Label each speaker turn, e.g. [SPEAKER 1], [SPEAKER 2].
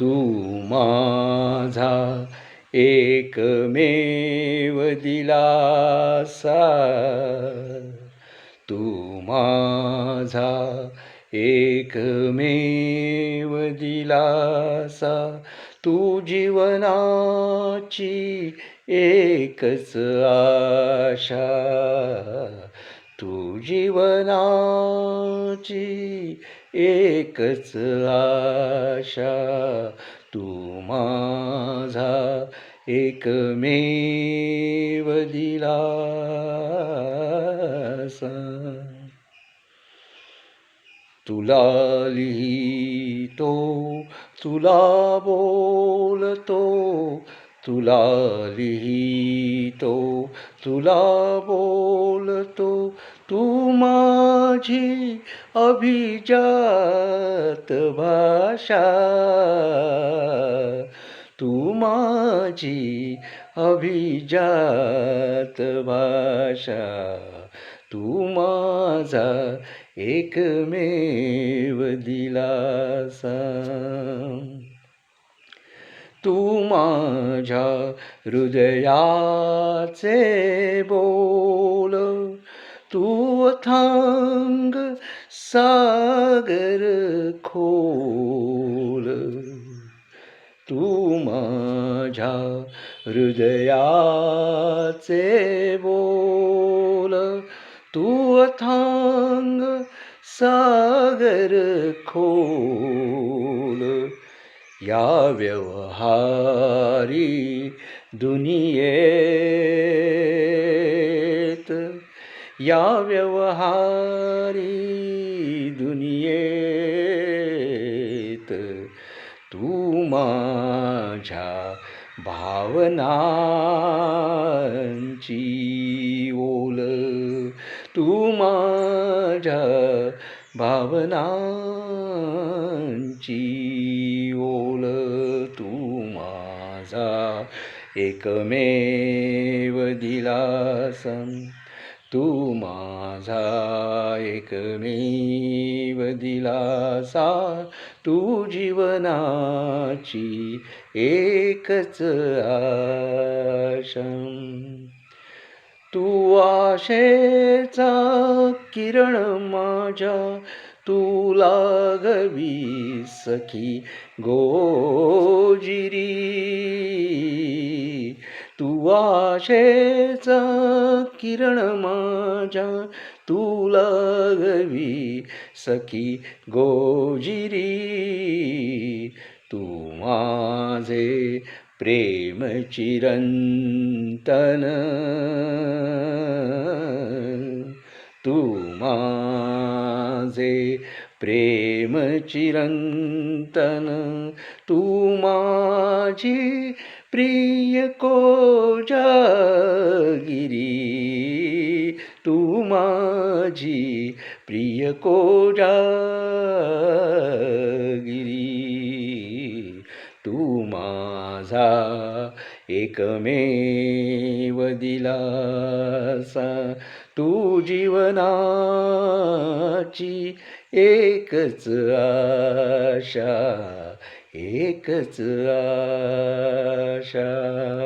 [SPEAKER 1] तू माझा एकमेव दिलासा. तू माझा एकमेव दिलासा. तू जीवनाची एकच आशा. तू जीवनाची एकच आशा तू माझा एकमेव दिलासा. तुला लिहितो तुला बोलतो तुला लिहितो तुला बोलतो तू माझी अभिजात भाषा। तू माझी अभिजात भाषा। तू माझा एकमेव दिलासा। तू माझ्या हृदयाचे बोल। तू थांग सागर खोल। तू माझ्या हृदयाचे बोल। तू अथांग सागर खोल। या व्यवहारी दुनियेत या व्यवहारी दुनियेत तू माझ्या भावनांची ओल. तू माझ्या भावनांची ओल. तू माझा एकमेव दिलासा. तू माझा एकमेव दिलासा तू जीवनाची एकच आशा तू आशेचा किरण माझ्या तू लागवी सखी गोजिरी. वाशेचा किरण माझ्या तू लागवी सखी गोजिरी. तू माझे प्रेम चिरंतन. तू माझे प्रेम चिरंतन. तू माझी प्रिय कोजागिरी तू माझी प्रिय कोजागिरी. तू माझा एकमेव दिलासा तू जीवनाची एकच आशा. एकच आशा.